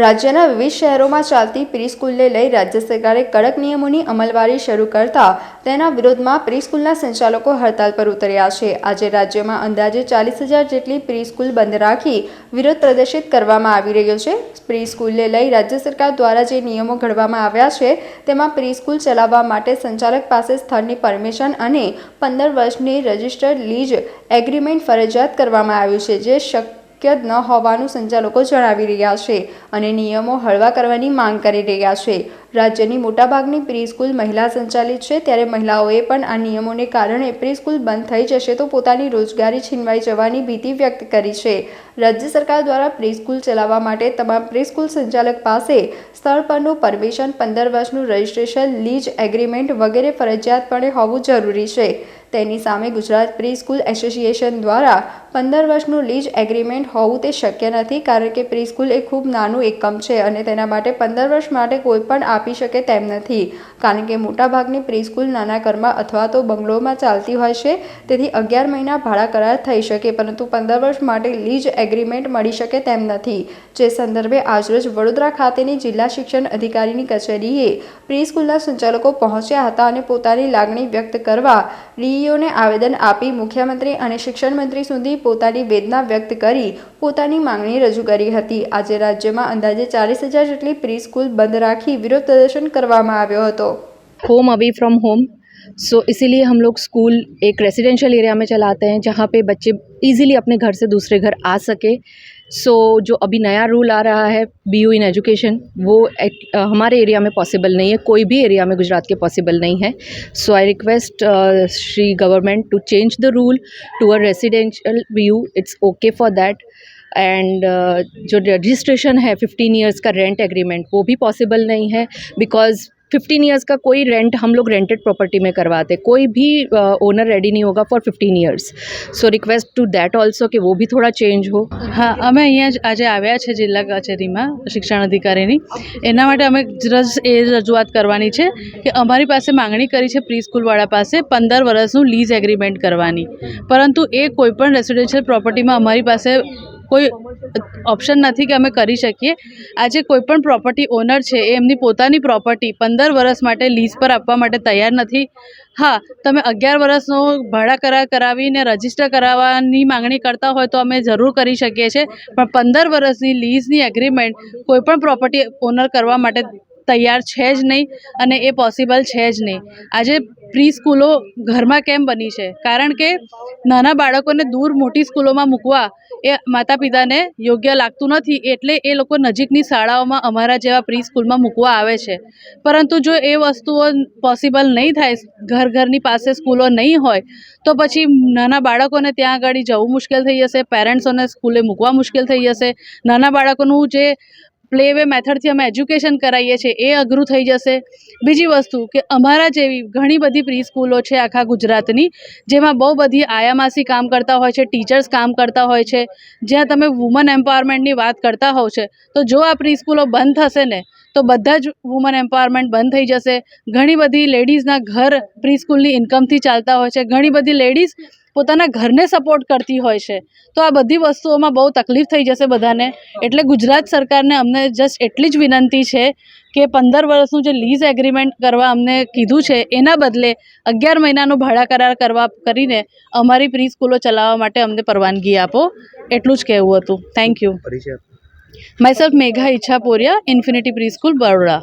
રાજ્યના વિવિધ શહેરોમાં ચાલતી પ્રી સ્કૂલને લઈ રાજ્ય સરકારે કડક નિયમોની અમલવારી શરૂ કરતા તેના વિરોધમાં પ્રી સ્કૂલના સંચાલકો હડતાલ પર ઉતર્યા છે. આજે રાજ્યમાં અંદાજે ચાલીસ હજાર જેટલી પ્રી બંધ રાખી વિરોધ પ્રદર્શિત કરવામાં આવી રહ્યો છે. પ્રી સ્કૂલને લઈ રાજ્ય સરકાર દ્વારા જે નિયમો ઘડવામાં આવ્યા છે, તેમાં પ્રી સ્કૂલ ચલાવવા માટે સંચાલક પાસે સ્થળની પરમિશન અને પંદર વર્ષની રજિસ્ટર્ડ લીઝ એગ્રીમેન્ટ ફરજિયાત કરવામાં આવ્યું છે, જે શક્ય ન હોવાનું સંચાલકો જણાવી રહ્યા છે અને નિયમો હળવા કરવાની માંગ કરી રહ્યા છે. રાજ્યની મોટાભાગની પ્રી સ્કૂલ મહિલા સંચાલિત છે, ત્યારે મહિલાઓએ પણ આ નિયમોને કારણે પ્રી સ્કૂલ બંધ થઈ જશે તો પોતાની રોજગારી છીનવાઈ જવાની ભીતિ વ્યક્ત કરી છે. રાજ્ય સરકાર દ્વારા પ્રી સ્કૂલ ચલાવવા માટે તમામ પ્રી સ્કૂલ સંચાલક પાસે સ્થળ પરનું પરમિશન, પંદર વર્ષનું રજિસ્ટ્રેશન લીજ એગ્રીમેન્ટ વગેરે ફરજિયાતપણે હોવું જરૂરી છે. તેની સામે ગુજરાત પ્રી સ્કૂલ એસોસિએશન દ્વારા પંદર વર્ષનું લીજ એગ્રીમેન્ટ હોવું તે શક્ય નથી કારણ કે પ્રી સ્કૂલ એ ખૂબ નાનું એકમ છે અને તેના માટે પંદર વર્ષ માટે કોઈ પણ આપી શકે તેમ નથી. કારણ કે મોટાભાગની પ્રી સ્કૂલ નાના ઘરમાં અથવા તો બંગલોમાં ચાલતી હોય છે, તેથી અગિયાર મહિના ભાડા કરાર થઈ શકે, પરંતુ પંદર વર્ષ માટે લીજ એગ્રીમેન્ટ મળી શકે તેમ નથી. જે સંદર્ભે આજરોજ વડોદરા ખાતેની જિલ્લા શિક્ષણ અધિકારીની કચેરીએ પ્રી સ્કૂલના સંચાલકો પહોંચ્યા હતા અને પોતાની લાગણી વ્યક્ત કરવા ડીઈઓને આવેદન આપી મુખ્યમંત્રી અને શિક્ષણ મંત્રી સુધી પોતાની વેદના વ્યક્ત કરી પોતાની માંગણી રજૂ કરી હતી આજે રાજ્યમાં અંદાજે ચાલીસ હજાર જેટલી પ્રી સ્કૂલ બંધ રાખી વિરોધ પ્રદર્શન કરવામાં આવ્યો હતો home away from home so इसीलिए हम लोग स्कूल एक रेजिडेंशियल एरिया में चलाते हैं जहाँ पे बच्चे इजीली अपने घर से दूसरे घर आ सके सो so, जो अभी नया रूल आ रहा है बी यू इन एजुकेशन वो एक, अ, हमारे एरिया में पॉसिबल नहीं है कोई भी एरिया में गुजरात के पॉसिबल नहीं है। So I request Shri government to change the rule to a residential view it's okay for that and जो रजिस्ट्रेशन है फिफ्टीन ईयर्स का रेंट एग्रीमेंट वो भी पॉसिबल नहीं है बिकॉज़ फिफ्टीन ईयर्स का कोई रेंट हम लोग रेंटेड प्रॉपर्टी में करवाते कोई भी ओनर रेडी नहीं होगा for fifteen years so request to that also कि वो भी थोड़ा चेंज हो હા અમે અહીંયા જ આજે આવ્યા છે જિલ્લા કચેરીમાં શિક્ષણ અધિકારીની એના માટે અમે રજ એ રજૂઆત કરવાની છે કે અમારી પાસે માંગણી કરી છે પ્રી સ્કૂલવાળા પાસે પંદર વર્ષનું લીઝ એગ્રીમેન્ટ કરવાની પરંતુ એ કોઈપણ રેસિડેન્શિયલ પ્રોપર્ટીમાં અમારી પાસે કોઈ ઓપ્શન નથી કે અમે કરી શકીએ. આજે કોઈપણ પ્રોપર્ટી ઓનર છે, એ એમની પોતાની પ્રોપર્ટી પંદર વર્ષ માટે લીઝ પર આપવા માટે તૈયાર નથી. હા, તમે અગિયાર વર્ષનો ભાડા કરાર કરાવીને રજિસ્ટર કરાવવાની માંગણી કરતા હોય તો અમે જરૂર કરી શકીએ છીએ. પણ પંદર વર્ષની લીઝની એગ્રીમેન્ટ કોઈપણ પ્રોપર્ટી ઓનર કરવા માટે તૈયાર છે જ નહીં અને એ પોસિબલ છે જ નહીં. આજે પ્રી સ્કૂલો ઘરમાં કેમ બની છે? કારણ કે નાના બાળકોને દૂર મોટી સ્કૂલોમાં મૂકવા એ માતા પિતાને યોગ્ય લાગતું નથી, એટલે એ લોકો નજીકની શાળાઓમાં અમારા જેવા પ્રી સ્કૂલમાં મૂકવા આવે છે. પરંતુ જો એ વસ્તુઓ પોસિબલ નહીં થાય, ઘર ઘરની પાસે સ્કૂલો નહીં હોય, તો પછી નાના બાળકોને ત્યાં આગળ જવું મુશ્કેલ થઈ જશે પેરેન્ટ્સોને સ્કૂલે મૂકવા મુશ્કેલ થઈ જશે. નાના બાળકોનું જે પ્લે વે મેથડથી અમે એજ્યુકેશન કરાવીએ છીએ, એ અઘરું થઈ જશે. બીજી વસ્તુ કે અમારા જેવી ઘણી બધી પ્રી સ્કૂલો છે આખા ગુજરાતની, જેમાં બહુ બધી આયામાસી કામ કરતા હોય છે, ટીચર્સ કામ કરતા હોય છે. જ્યાં તમે વુમન એમ્પાવરમેન્ટની વાત કરતા હોવ છે, તો જો આ પ્રી સ્કૂલો બંધ થશે ને, તો બધા જ વુમન એમ્પાવરમેન્ટ બંધ થઈ જશે. ઘણી બધી લેડીઝના ઘર પ્રી સ્કૂલની ઇન્કમથી ચાલતા હોય છે. ઘણી બધી લેડીઝ પોતાના ઘરને સપોર્ટ કરતી હોય છે. તો આ બધી વસ્તુઓમાં બહુ તકલીફ થઈ જશે બધાને. એટલે ગુજરાત સરકારને અમને જસ્ટ એટલી જ વિનંતી છે કે પંદર વર્ષનું જે લીઝ એગ્રીમેન્ટ કરવા અમને કીધું છે એના બદલે અગિયાર મહિનાનું ભાડા કરાર કરવા કરીને અમારી પ્રી સ્કૂલો ચલાવવા માટે અમને પરવાનગી આપો. એટલું જ કહેવું હતું. Thank you myself Megha Ichchhaporia infinity pre school Baroda.